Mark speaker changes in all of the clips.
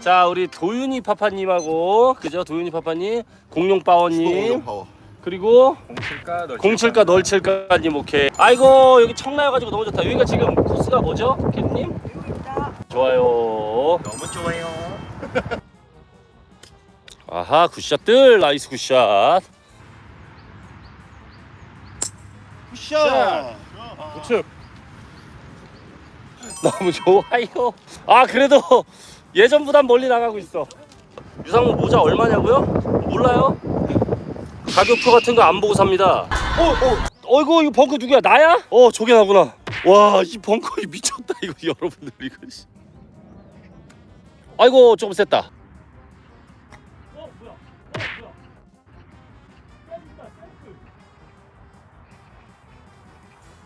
Speaker 1: 자 우리 도윤이 파파님하고 그죠? 도윤이 파파님 공룡 빠원님.
Speaker 2: 파워.
Speaker 1: 그리고
Speaker 3: 공칠까 널
Speaker 1: 공칠까 널칠까님 오케이. 아이고 여기 청라여가지고 너무 좋다. 여기가 지금 코스가 뭐죠? 캐님? 좋아요.
Speaker 3: 너무 좋아요.
Speaker 1: 아하 굿샷들. 나이스 굿샷.
Speaker 2: 굿샷.
Speaker 3: 우측.
Speaker 1: 너무 좋아요. 아 그래도 예전보단 멀리 나가고 있어. 유상무 모자 얼마냐고요? 몰라요? 가격표 같은 거 안 보고 삽니다. 어, 어, 어이구 이거 벙커 누구야? 나야? 어 저게 나구나. 와 이 벙커 미쳤다 이거 여러분들 이거 씨. 아이고 조금 셌다.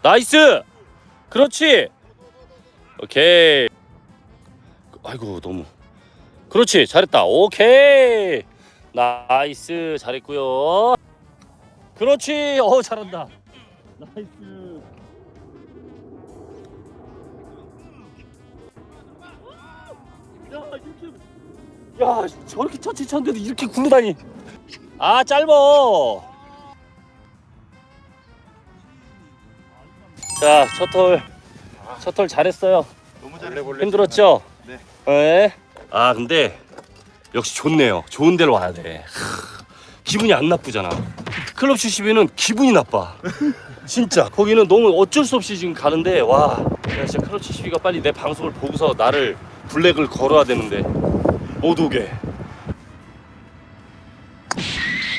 Speaker 1: 나이스! 그렇지! 오케이 아이고 너무. 그렇지 잘했다. 오케이. 나이스 잘했고요. 그렇지 어 잘한다. 나이스. 야 야 저렇게 천천히 쳤는데도 이렇게 굴러다니. 아 짧어. 자 첫홀 첫홀 잘했어요. 힘들었죠?
Speaker 2: 네.
Speaker 1: 네. 아 근데 역시 좋네요. 좋은 데로 와야 돼. 하, 기분이 안 나쁘잖아. 클럽 72는 기분이 나빠. 진짜 거기는 너무 어쩔 수 없이 지금 가는데 와. 야, 진짜 클럽 72가 빨리 내 방송을 보고서 나를 블랙을 걸어야 되는데 못 오게.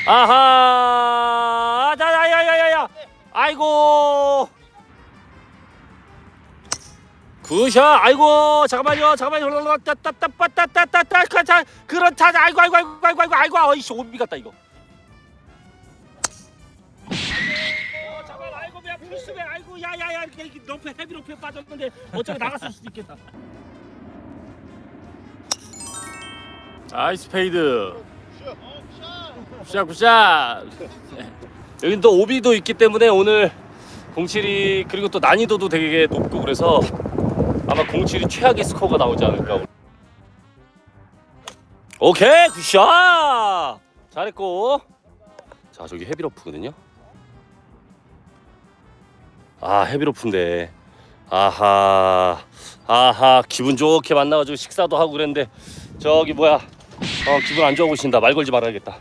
Speaker 1: 아하! 야야야야야야! 아이고! 굿샷. 아이고 잠깐만요. 잠깐만요. 따따따따따따따따 그렇다. 아이고 아이고 아이고 아이고 아이고 아이고. 어이씨 오비 같다 이거. 어, 잠깐 아이고 야 풀스베 아이고 야야야. 이렇게 높이 헤비 높이 빠졌는데 어차피 나갔을 수도 있겠다. 아이스 페이드. 굿샷 굿샷. 여긴 또 오비도 있기 때문에 오늘 공칠이 그리고 또 난이도도 되게 높고 그래서 아마 07이 최악의 스코어가 나오지 않을까. 오케이 굿샷! 잘했고. 자 저기 헤비로프거든요. 아 헤비로프인데. 아하. 아하 기분 좋게 만나가지고 식사도 하고 그랬는데. 저기 뭐야. 어 기분 안 좋아 보신다. 말 걸지 말아야겠다.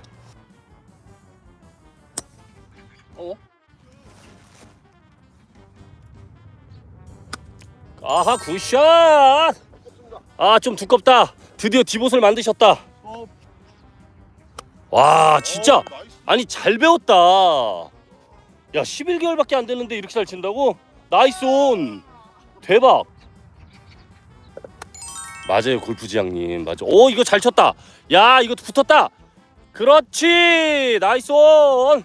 Speaker 1: 아하 굿샷! 아 좀 두껍다. 드디어 디봇을 만드셨다. 와 진짜. 아니 잘 배웠다. 야 11개월밖에 안 됐는데 이렇게 잘 친다고? 나이스 온. 대박. 맞아요 골프지향님. 맞아. 오 이거 잘 쳤다. 야 이거 붙었다. 그렇지. 나이스 온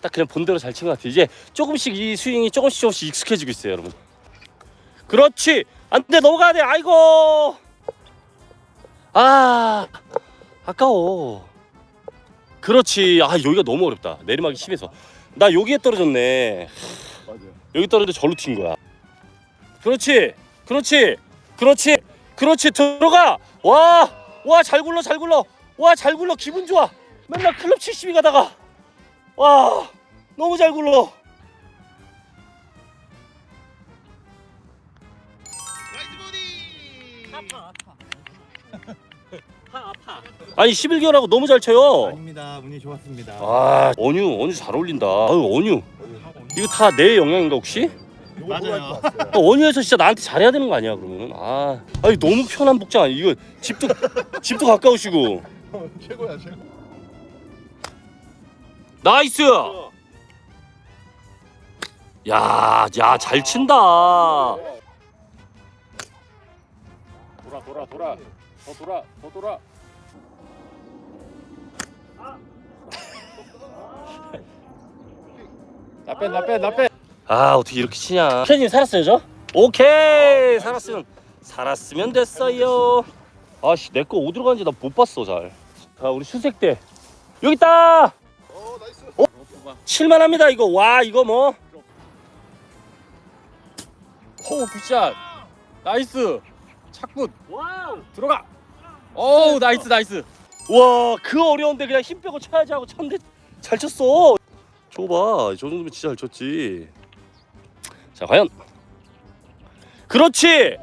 Speaker 1: 딱 그냥 본대로 잘 친 것 같아. 이제 조금씩 이 스윙이 조금씩 조금씩 익숙해지고 있어요, 여러분. 그렇지. 안 돼 넘어가야 돼. 아이고. 아 아까워. 그렇지. 아 여기가 너무 어렵다. 내리막이 심해서. 나 여기에 떨어졌네. 여기 떨어졌는데 절로 튄 거야. 그렇지. 그렇지. 그렇지. 그렇지. 들어가. 와. 와 잘 굴러 잘 굴러. 와 잘 굴러 기분 좋아. 맨날 클럽 70이 가다가 와 너무 잘 굴러 아파 아파 아파 아니 11개월하고 너무 잘 쳐요
Speaker 3: 아닙니다. 운이 좋았습니다.
Speaker 1: 아 언유 언유 잘 어울린다 아유 언유 이거 다 내 영향인가 혹시?
Speaker 3: 맞아요.
Speaker 1: 어, 언유에서 진짜 나한테 잘해야 되는 거 아니야 그러면 아 아니 너무 편한 복장 아니 이거 집도 집도 가까우시고
Speaker 2: 최고야 최고.
Speaker 1: 나이스 야 야 잘 친다
Speaker 3: 돌아 돌아 돌아. 더 돌아 더 돌아. 나빼 나빼 나빼.
Speaker 1: 아 어떻게 이렇게 치냐 팬님 살았어요 저? 오케이 살았으면 살았으면 됐어요 아씨 내 거 어디로 가는지 나 못 봤어 잘 자 우리 수색대 여기 있다. 칠만합니다 이거. 와 이거 뭐.
Speaker 3: 오 굿샷. 나이스. 착굿.
Speaker 1: 와우.
Speaker 3: 들어가. 오 나이스 나이스.
Speaker 1: 와그 어려운데 그냥 힘 빼고 쳐야지 하고 쳤는데 잘 쳤어. 줘봐. 저 정도면 진짜 잘 쳤지. 자 과연. 그렇지.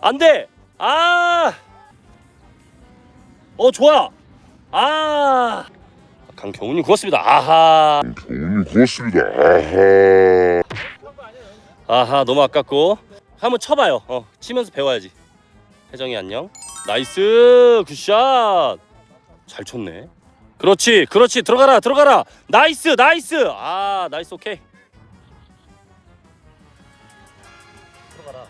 Speaker 1: 안돼. 아어 좋아. 아 강경훈님 고맙습니다. 아하.
Speaker 2: 음, 그렇습니다. 아하.
Speaker 1: 아하 너무 아깝고. 한번 쳐봐요. 어 치면서 배워야지. 혜정이 안녕. 나이스. 굿샷. 잘 쳤네. 그렇지 그렇지. 들어가라 들어가라. 나이스 나이스. 아 나이스 오케이. 들어가라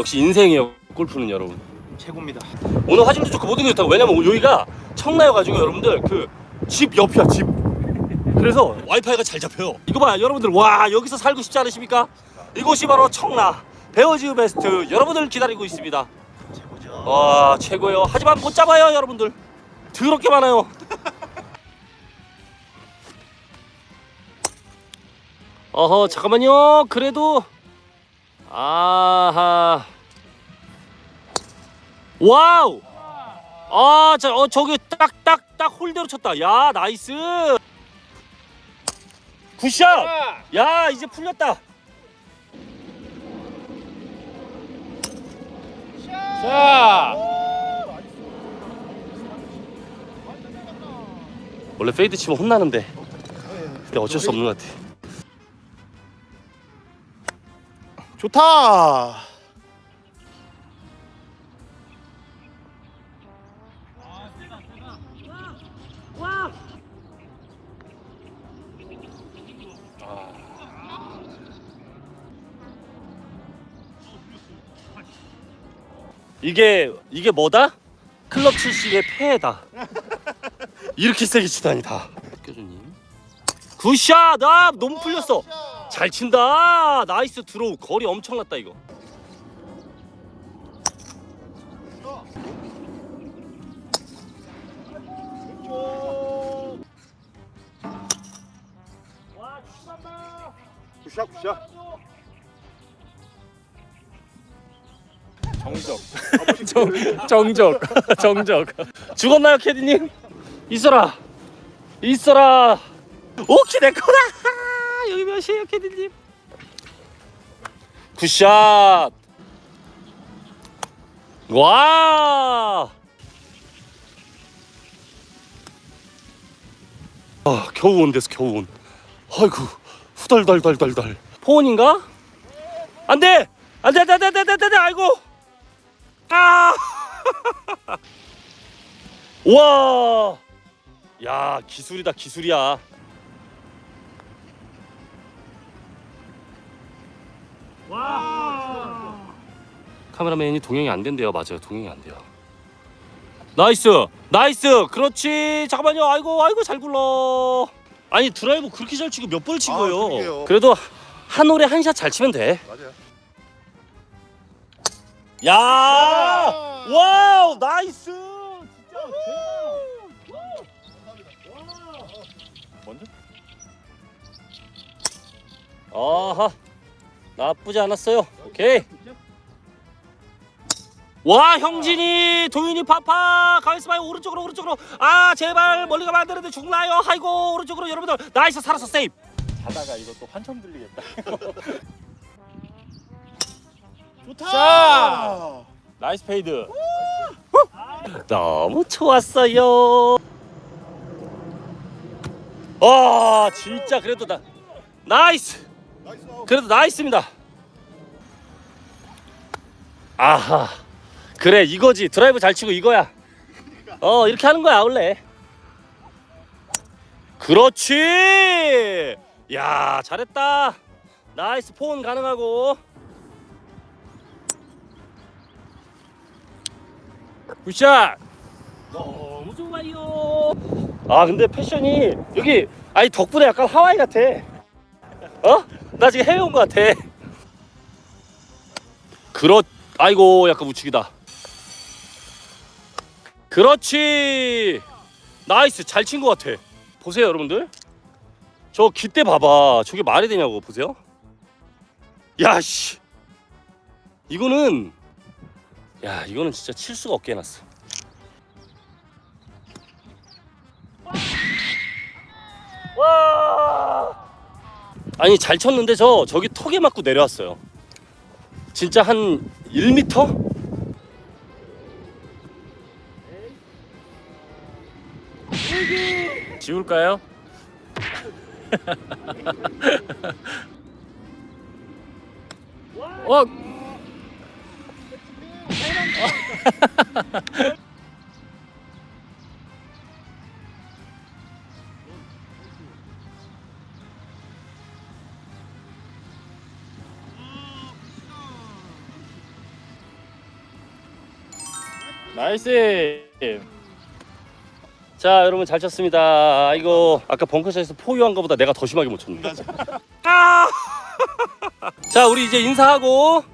Speaker 1: 역시 인생이에요. 골프는 여러분.
Speaker 3: 최고입니다.
Speaker 1: 오늘 화질도 좋고 모든 게 좋다고. 왜냐면 여기가 청라여가지고 여러분들 그 집 옆이야 집. 그래서 와이파이가 잘 잡혀요. 이거 봐요 여러분들. 와 여기서 살고 싶지 않으십니까? 이곳이 바로 청라. 베어즈 베스트. 여러분들 기다리고 있습니다. 최고죠. 와 최고예요. 하지만 못 잡아요 여러분들. 더럽게 많아요. 어허 잠깐만요. 그래도 아하 와우 아, 자, 어, 저기 딱, 딱, 딱 홀대로 쳤다. 야, 나이스. 굿샷. 야, 이제 풀렸다.
Speaker 3: 자
Speaker 1: 원래 페이드 치면 혼나는데. 근데 어쩔 수 없는 것 같아.
Speaker 4: 좋다.
Speaker 1: 이게 이게 뭐다? 클럽 출신의 폐해다. 이렇게 세게 치다니 다. 교주님. 굿샷. 아, 너무 풀렸어. 잘 친다. 나이스 드로우. 거리 엄청났다 이거.
Speaker 4: 굿샷 굿샷.
Speaker 3: 정적 정적 정적
Speaker 1: 죽었나요, 캐디님? 있어라. 있어라. 오키 내 거다. 여기 몇이에요, 캐디님? 굿샷. 와. 아, 겨우 온 데서 겨우 온. 아이고, 후달달달달달. 포온인가? 안 돼! 안 돼, 안 돼, 안 돼, 안 돼, 안 돼, 안 돼, 아이고! 아! 와! 야, 기술이다, 기술이야. 카메라맨이 동영이 안 된대요. 맞아요. 동영이 안 돼요. 나이스! 나이스! 그렇지! 잠깐만요. 아이고, 아이고, 잘 굴러. 아니, 드라이브 그렇게 잘 치고 몇 번을 친
Speaker 4: 아,
Speaker 1: 거예요.
Speaker 4: 그러게요.
Speaker 1: 그래도 한 올에 한 샷 잘 치면 돼.
Speaker 4: 맞아요.
Speaker 1: 야! 와우! 나이스! 진짜
Speaker 3: 먼저
Speaker 1: 아하 나쁘지 않았어요. 오케이. 와 형진이 도윤이 파파 가만있어 봐요 오른쪽으로 오른쪽으로. 아 제발 멀리 가면 안 되는데 죽나요? 아이고 오른쪽으로 여러분들. 나이스 살았어 세이브.
Speaker 3: 자다가 이거 또 환청 들리겠다.
Speaker 4: 좋다.
Speaker 3: 자! 나이스 페이드.
Speaker 1: 너무 좋았어요. 아 진짜 그래도 나
Speaker 4: 나이스.
Speaker 1: 그래도 나이스입니다. 아하 그래 이거지. 드라이브 잘 치고 이거야. 어 이렇게 하는 거야 원래. 그렇지! 야 잘했다. 나이스 폰 가능하고.
Speaker 3: 굿샷!
Speaker 1: 너무 좋아요. 아 근데 패션이 여기 아니 덕분에 약간 하와이 같아. 어? 나 지금 해외 온 것 같아. 그렇 아이고 약간 우측이다. 그렇지. 나이스. 잘 친 것 같아. 보세요 여러분들. 저 깃대 봐봐. 저게 말이 되냐고 보세요. 야씨. 이거는 야 이거는 진짜 칠 수가 없게 해놨어. 와 아니 잘 쳤는데 저 저기 턱에 맞고 내려왔어요 진짜 한 1m?
Speaker 3: 지울까요? 어, 나이스.
Speaker 1: 자 여러분 잘 쳤습니다. 이거 아까 벙커샷에서 포유한 거보다 내가 더 심하게 못 쳤네 아! 자 우리 이제 인사하고.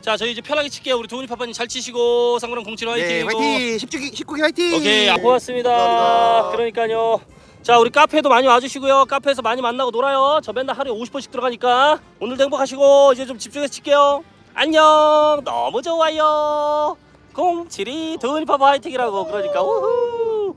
Speaker 1: 자 저희 이제 편하게 칠게요. 우리 도훈이 파파님 잘 치시고 상구랑 공치로 화이팅
Speaker 5: 네, 화이팅! 19기 19기 화이팅!
Speaker 1: 오케이 아, 고맙습니다.
Speaker 5: 감사합니다.
Speaker 1: 그러니까요. 자 우리 카페도 많이 와주시고요. 카페에서 많이 만나고 놀아요. 저 맨날 하루에 50번씩 들어가니까 오늘도 행복하시고 이제 좀 집중해서 칠게요. 안녕! 너무 좋아요 07이 도훈이 파파 화이팅이라고 그러니까. 우후